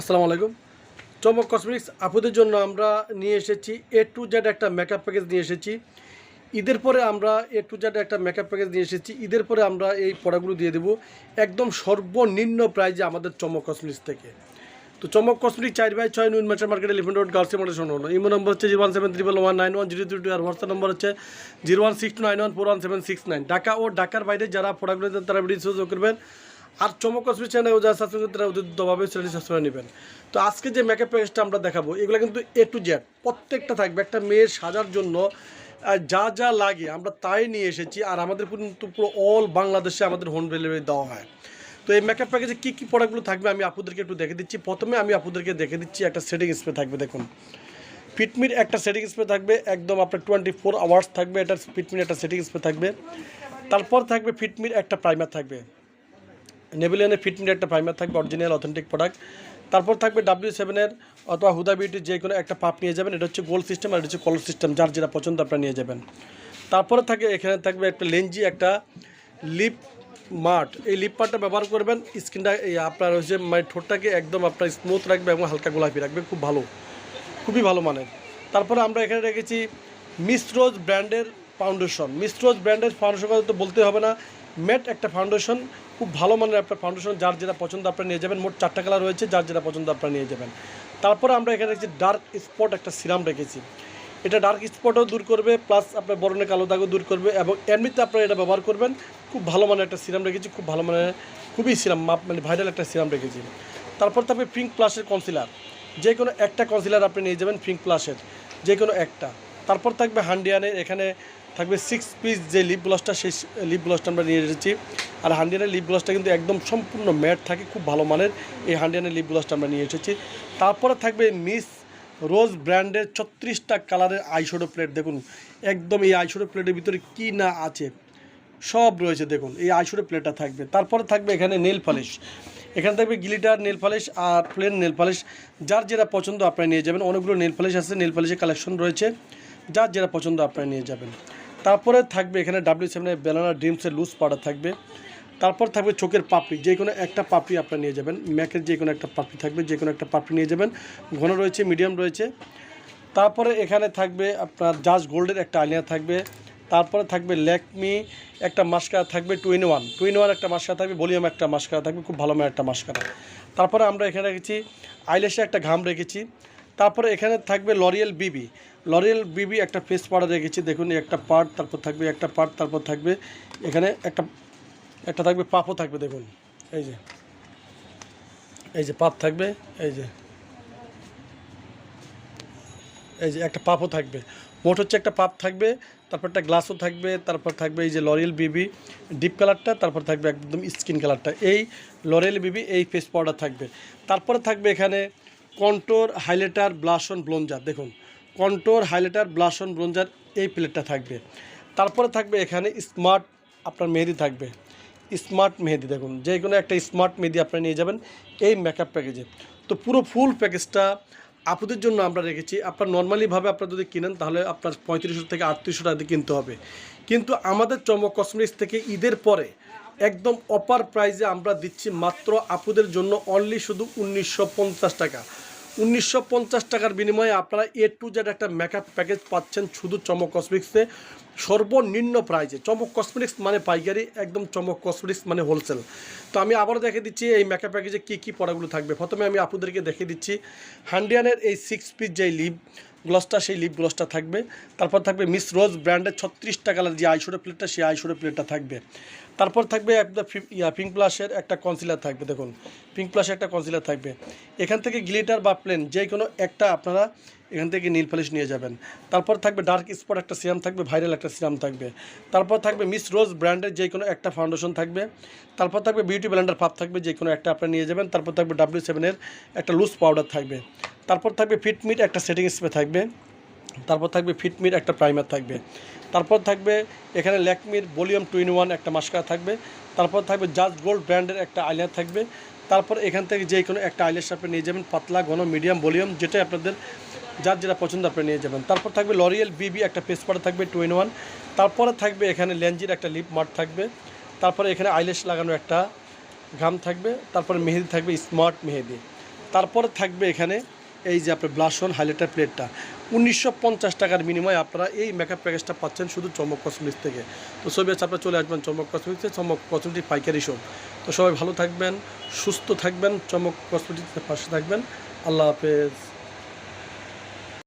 আসসালামু আলাইকুম। চমক কসমেটিক্স আপুদের জন্য আমরা নিয়ে এসেছি এ টু জেড একটা মেকআপ প্যাকেজ নিয়ে এসেছি। ঈদের পরে আমরা এ টু জেড একটা মেকআপ প্যাকেজ নিয়ে এসেছি। ঈদের পরে আমরা এই প্রোডাক্টগুলো দিয়ে দেবো একদম সর্বনিম্ন প্রাইজে আমাদের চমক কসমেটিক্স থেকে। তো চমক কসমেটিক চার বাই ছয় নুন merchant market elephant road girls motor শোনো ইমো নম্বর হচ্ছে zero one seven triple one nine one zero three two আর হোয়াটসঅ্যাপ নম্বর হচ্ছে zero one six nine one four one seven six nine. Dhaka ও ঢাকার বাইরে যারা দেন তারা video করবেন। আর চমক cosmetic channel যারা সাবস্ক্রাইব করতে উদ্যোগভাবে চ্যানেলটি সাবস্ক্রাইব নেবেন। তো আজকে যে মেকআপ প্যাকেজটা আমরা দেখাবো, এগুলো কিন্তু এ টু জেড প্রত্যেকটা থাকবে, একটা মেয়ের সাজার জন্য যা যা লাগে, আমরা তাই নিয়ে এসেছি, আর আমাদের কিন্তু পুরো অল বাংলাদেশে আমাদের হোম ডেলিভারি দেওয়া হয়। তো এই মেকআপ প্যাকেজে কী কী প্রোডাক্টগুলো থাকবে আমি আপুদেরকে একটু দেখে দিচ্ছি। প্রথমে আমি আপুদেরকে দেখে দিচ্ছি একটা সেটিং স্প্রে থাকবে, দেখুন। ফিটমির একটা সেটিং স্প্রে থাকবে, একদম আপনার টোয়েন্টি ফোর আওয়ার্স থাকবে এটা ফিটমির একটা সেটিং স্প্রে থাকবে। তারপর থাকবে ফিটমির একটা প্রাইমার থাকবে। নেভিলিয়ানের ফিটমির একটা প্রাইমার থাকবে অরিজিনাল অথেন্টিক প্রোডাক্ট তারপর থাকবে ডাব্লিউ সেভেনের অথবা হুদা বিউটির যে কোনো একটা পাপ নিয়ে যাবেন, এটা হচ্ছে গোল্ড সিস্টেম আর এটা হচ্ছে কলার সিস্টেম যার যেটা পছন্দ আপনারা নিয়ে যাবেন। তারপরে থাকে, এখানে থাকবে একটা লেঞ্জি, একটা লিপ মার্ট এই লিপ মার্টটা ব্যবহার করবেন, স্কিনটা আপনার হচ্ছে মানে ঠোঁটটাকে একদম আপনার স্মুথ রাখবে এবং হালকা গোলাপি রাখবে, খুব ভালো। খুবই ভালো মানের। তারপরে আমরা এখানে রেখেছি মিসরোজ ব্র্যান্ডের ফাউন্ডেশন মিসরোজ ব্র্যান্ডের ফাউন্ডেশন কথা তো বলতে হবে না। ম্যাট একটা ফাউন্ডেশন খুব ভালো মানের আপনার ফাউন্ডেশন যার যেটা পছন্দ আপনারা নিয়ে যাবেন, মোট চারটা কালার রয়েছে, যার যেটা পছন্দ আপনারা নিয়ে যাবেন। তারপরে আমরা এখানে রেখেছি ডার্ক স্পট একটা সিরাম রেখেছি। এটা ডার্ক স্পটও দূর করবে প্লাস আপনার বরণের কালো দাগও দূর করবে, এবং এমনিতে আপনারা এটা ব্যবহার করবেন, খুব ভালো মানের একটা সিরাম রেখেছি, খুব ভালো মানের, খুবই সিরাম মাপ মানে ভাইরাল একটা সিরাম রেখেছি। তারপর থাকবে পিঙ্ক প্লাসের কনসিলার যে কোনো একটা কনসিলার আপনি নিয়ে যাবেন পিঙ্ক প্লাসের যে কোনো একটা। তারপর থাকবে হান্ডিয়ানের এখানে থাকবে সিক্স পিস যে লিপ গ্লসটা সেই লিপ গ্লসটা আমরা নিয়ে এসেছি। আর হান্ডিয়ানের লিপ গ্লসটা কিন্তু একদম সম্পূর্ণ ম্যাট থাকে, খুব ভালো মানের। এই হান্ডিয়ানের লিপ গ্লসটা আমরা নিয়ে এসেছি। তারপরে থাকবে মিস রোজ ব্র্যান্ডের ছত্রিশটা কালারের আইশ্যাডো প্লেট দেখুন, একদম এই আইশ্যাডো প্লেটের ভিতরে কী না আছে, সব রয়েছে, দেখুন। এই আইশ্যাডো প্লেটটা থাকবে। তারপরে থাকবে এখানে নেল পালিশ এখানে থাকবে গিলিটার নেল পালিশ আর প্লেন নেল পালিশ যার যেটা পছন্দ আপনারা নিয়ে যাবেন। অনেকগুলো নেল পালিশ আছে নেল পালিশের কালেকশন রয়েছে। যার যেটা পছন্দ আপনারা নিয়ে যাবেন। তারপরে থাকবে এখানে ডাব্লিউ সেভেনের ব্যানানা ড্রিমসের লুজ পাউডার থাকবে। তারপর থাকবে চোখের পাপড়ি, যে কোনো একটা পাপড়ি আপনারা নিয়ে যাবেন। ম্যাকের যে কোনো একটা পাপড়ি থাকবে, যে কোনো একটা পাপড়ি নিয়ে যাবেন। ঘন রয়েছে মিডিয়াম রয়েছে। তারপরে এখানে থাকবে আপনার জাজ গোল্ডের একটা আইলিনার থাকবে। তারপরে থাকবে ল্যাকমি একটা মাস্কারা থাকবে two in one two in one একটা মাস্কারা থাকবে ভলিউম একটা মাস্কারা থাকবে, খুব ভালো একটা মাস্কারা তারপরে আমরা এখানে রেখেছি আইলেসে একটা ঘাম রেখেছি। তারপরে এখানে থাকবে লরিয়েল বিবি লরিয়েল বিবি একটা ফেস পাউডার রেখেছি। দেখুন একটা পার্ট তারপর থাকবে একটা পার্ট তারপর থাকবে। এখানে একটা একটা থাকবে, পাপও থাকবে, দেখুন। এই যে এই যে পাপ থাকবে, এই যে এই যে একটা পাপও থাকবে। মোট হচ্ছে একটা পাপ থাকবে, তারপর একটা গ্লাসও থাকবে, তারপর থাকবে এই যে লরিয়েল বিবি ডিপ কালারটা তারপর থাকবে একদম স্কিন কালারটা এই লরিয়েল বিবি এই ফেস পাউডার থাকবে। তারপরে থাকবে এখানে কন্টোর হাইলাইটার ব্লাশন ব্লঞ্জার দেখুন। কন্টোর, হাইলাইটার ব্লাশন ব্লঞ্জার এই প্লেটটা থাকবে। তারপরে থাকবে এখানে স্মার্ট আপনার মেহেদি থাকবে। স্মার্ট মেহেদি দেখুন, যে কোনো একটা স্মার্ট মেহেদি আপনারা নিয়ে যাবেন এই মেকআপ প্যাকেজে তো পুরো ফুল প্যাকেজটা আপুদের জন্য আমরা রেখেছি। আপনার নর্মালিভাবে আপনারা যদি কিনেন, তাহলে আপনার পঁয়ত্রিশশো থেকে আটত্রিশশো টাকা দিয়ে কিনতে হবে। কিন্তু আমাদের চমক কসমেটিক্স থেকে ঈদের পরে একদম অপার প্রাইজে আমরা দিচ্ছি মাত্র আপুদের জন্য অনলি শুধু উনিশশো পঞ্চাশ টাকা। উনিশশো পঞ্চাশ টাকার বিনিময়ে আপনারা এ টু জেড একটা মেকআপ প্যাকেজ পাচ্ছেন শুধু চমক কসমেটিক্সে সর্বনিম্ন প্রাইজে চমক কসমেটিক্স মানে পাইকারি, একদম চমক কসমেটিক্স মানে হোলসেল তো আমি আবারও দেখে দিচ্ছি এই মেকআপ প্যাকেজে কী কী পড়াগুলো থাকবে। প্রথমে আমি আপনাদেরকে দেখে দিচ্ছি হান্ডিয়ানের এই সিক্স পিস যে লিপ গ্লসটা সেই লিপ গ্লসটা থাকবে। তারপর থাকবে মিস রোজ ব্র্যান্ডের ছত্রিশটা কালার যে আইশোডো প্লেটটা সেই আইশোডো প্লেটটা থাকবে। তারপর থাকবে ইয়া পিঙ্ক প্লাসের একটা কনসিলার থাকবে, দেখুন। পিঙ্ক প্লাসের একটা কনসিলার থাকবে। এখান থেকে গ্লিটার বা প্লেন যে কোনো একটা আপনারা এখান থেকে নীল পালিশ নিয়ে যাবেন। তারপর থাকবে ডার্ক স্পট একটা সিরাম থাকবে ভাইরাল একটা সিরাম থাকবে। তারপর থাকবে মিস রোজ ব্র্যান্ডের যে কোনো একটা ফাউন্ডেশন থাকবে। তারপর থাকবে বিউটি ব্ল্যান্ডার পাপ থাকবে, যে কোনো একটা আপনারা নিয়ে যাবেন। তারপর থাকবে ডাব্লিউ সেভেনের একটা লুজ পাউডার থাকবে। তারপর থাকবে ফিটমিট একটা সেটিং স্প্রে থাকবে। তারপর থাকবে ফিটমির একটা প্রাইমার থাকবে। তারপর থাকবে এখানে ল্যাকমির ভলিউম টু ইন ওয়ান একটা মাস্কারা থাকবে। তারপর থাকবে জাজ গোল্ড ব্র্যান্ডের একটা আইলার থাকবে। তারপর এখান থেকে যে কোনো একটা আইলেস আপনি নিয়ে যাবেন, পাতলা, ঘন মিডিয়াম ভলিউম যেটা আপনাদের যার যেটা পছন্দ আপনি নিয়ে যাবেন। তারপর থাকবে লরিয়েল বিবি একটা পেস পাউডার থাকবে টু ইন ওয়ান তারপরে থাকবে এখানে লেঞ্জির একটা লিপ মার্ট থাকবে। তারপরে এখানে আইলেস লাগানো একটা ঘাম থাকবে। তারপরে মেহেদি থাকবে স্মার্ট মেহেদি। তারপরে থাকবে এখানে এই যে আপনার ব্লাশন হাইলাইটার প্লেটটা উনিশশো পঞ্চাশ টাকার বিনিময়ে আপনারা এই মেকআপ প্যাকেজটা পাচ্ছেন শুধু চমক কসমিক্স থেকে। তো ছবি আছে, আপনারা চলে আসবেন চমক কসমিক্সে চমক কসমেটিক পাইকারি শপ তো সবাই ভালো থাকবেন, সুস্থ থাকবেন, চমক কসমেটিক্সের পাশে থাকবেন। আল্লাহ হাফেজ।